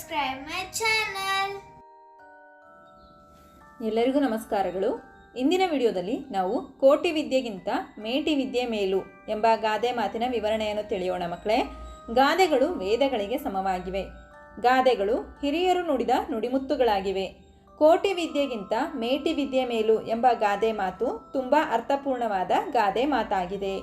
subscribe my channel ಎಲ್ಲರಿಗೂ ನಮಸ್ಕಾರಗಳು. ಇಂದಿನ ವಿಡಿಯೋದಲ್ಲಿ ನಾವು ಕೋಟಿ ವಿದ್ಯೆಗಿಂತ ಮೇಟಿ ವಿದ್ಯೆ ಮೇಲು ಎಂಬ ಗಾದೆ ಮಾತಿನ ವಿವರಣೆಯನ್ನು ತಿಳಿಯೋಣ ಮಕ್ಕಳೇ. ಗಾದೆಗಳು ವೇದಗಳಿಗೆ ಸಮವಾಗಿವೆ. ಗಾದೆಗಳು ಹಿರಿಯರು ನುಡಿದ ನುಡಿಮುತ್ತುಗಳಾಗಿವೆ. ಕೋಟಿ ವಿದ್ಯೆಗಿಂತ ಮೇಟಿ ವಿದ್ಯೆ ಮೇಲು ಎಂಬ ಗಾದೆ ಮಾತು ತುಂಬ ಅರ್ಥಪೂರ್ಣವಾದ ಗಾದೆ ಮಾತಾಗಿದೆ.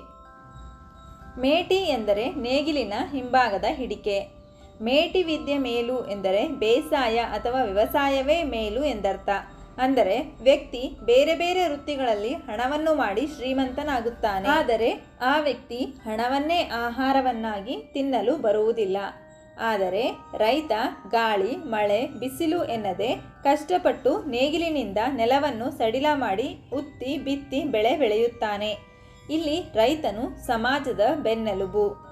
ಮೇಟಿ ಎಂದರೆ ನೇಗಿಲಿನ ಹಿಂಭಾಗದ ಹಿಡಿಕೆ. ಮೇಟಿ ವಿದ್ಯೆ ಮೇಲು ಎಂದರೆ ಬೇಸಾಯ ಅಥವಾ ವ್ಯವಸಾಯವೇ ಮೇಲು ಎಂದರ್ಥ. ಅಂದರೆ ವ್ಯಕ್ತಿ ಬೇರೆ ಬೇರೆ ವೃತ್ತಿಗಳಲ್ಲಿ ಹಣವನ್ನು ಮಾಡಿ ಶ್ರೀಮಂತನಾಗುತ್ತಾನೆ. ಆದರೆ ಆ ವ್ಯಕ್ತಿ ಹಣವನ್ನೇ ಆಹಾರವನ್ನಾಗಿ ತಿನ್ನಲು ಬರುವುದಿಲ್ಲ. ಆದರೆ ರೈತ ಗಾಳಿ, ಮಳೆ, ಬಿಸಿಲು ಎನ್ನದೆ ಕಷ್ಟಪಟ್ಟು ನೇಗಿಲಿನಿಂದ ನೆಲವನ್ನು ಸಡಿಲ ಮಾಡಿ ಉತ್ತಿ, ಬಿತ್ತಿ ಬೆಳೆ ಬೆಳೆಯುತ್ತಾನೆ. ಇಲ್ಲಿ ರೈತನು ಸಮಾಜದ ಬೆನ್ನೆಲುಬು.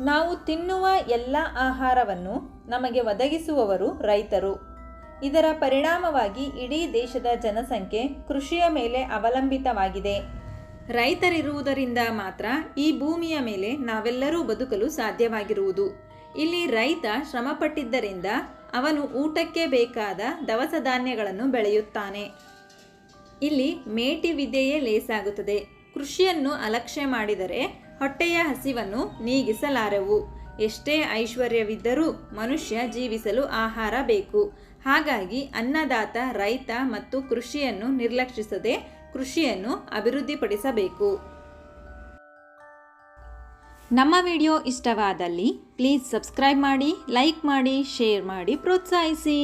ನಾವು ತಿನ್ನುವ ಎಲ್ಲ ಆಹಾರವನ್ನು ನಮಗೆ ಒದಗಿಸುವವರು ರೈತರು. ಇದರ ಪರಿಣಾಮವಾಗಿ ಇಡೀ ದೇಶದ ಜನಸಂಖ್ಯೆ ಕೃಷಿಯ ಮೇಲೆ ಅವಲಂಬಿತವಾಗಿದೆ. ರೈತರಿರುವುದರಿಂದ ಮಾತ್ರ ಈ ಭೂಮಿಯ ಮೇಲೆ ನಾವೆಲ್ಲರೂ ಬದುಕಲು ಸಾಧ್ಯವಾಗಿರುವುದು. ಇಲ್ಲಿ ರೈತ ಶ್ರಮಪಟ್ಟಿದ್ದರಿಂದ ಅವನು ಊಟಕ್ಕೆ ಬೇಕಾದ ದವಸ ಧಾನ್ಯಗಳನ್ನು ಬೆಳೆಯುತ್ತಾನೆ. ಇಲ್ಲಿ ಮೇಟಿ ವಿದ್ಯೆಯೇ ಲೇಸಾಗುತ್ತದೆ. ಕೃಷಿಯನ್ನು ಅಲಕ್ಷ್ಯ ಮಾಡಿದರೆ ಹೊಟ್ಟೆಯ ಹಸಿವನ್ನು ನೀಗಿಸಲಾರೆವು. ಎಷ್ಟೇ ಐಶ್ವರ್ಯವಿದ್ದರೂ ಮನುಷ್ಯ ಜೀವಿಸಲು ಆಹಾರ ಬೇಕು. ಹಾಗಾಗಿ ಅನ್ನದಾತ, ರೈತ ಮತ್ತು ಕೃಷಿಯನ್ನು ನಿರ್ಲಕ್ಷಿಸದೆ ಕೃಷಿಯನ್ನು ಅಭಿವೃದ್ಧಿಪಡಿಸಬೇಕು. ನಮ್ಮ ವಿಡಿಯೋ ಇಷ್ಟವಾದಲ್ಲಿ ಪ್ಲೀಸ್ ಸಬ್ಸ್ಕ್ರೈಬ್ ಮಾಡಿ, ಲೈಕ್ ಮಾಡಿ, ಶೇರ್ ಮಾಡಿ, ಪ್ರೋತ್ಸಾಹಿಸಿ.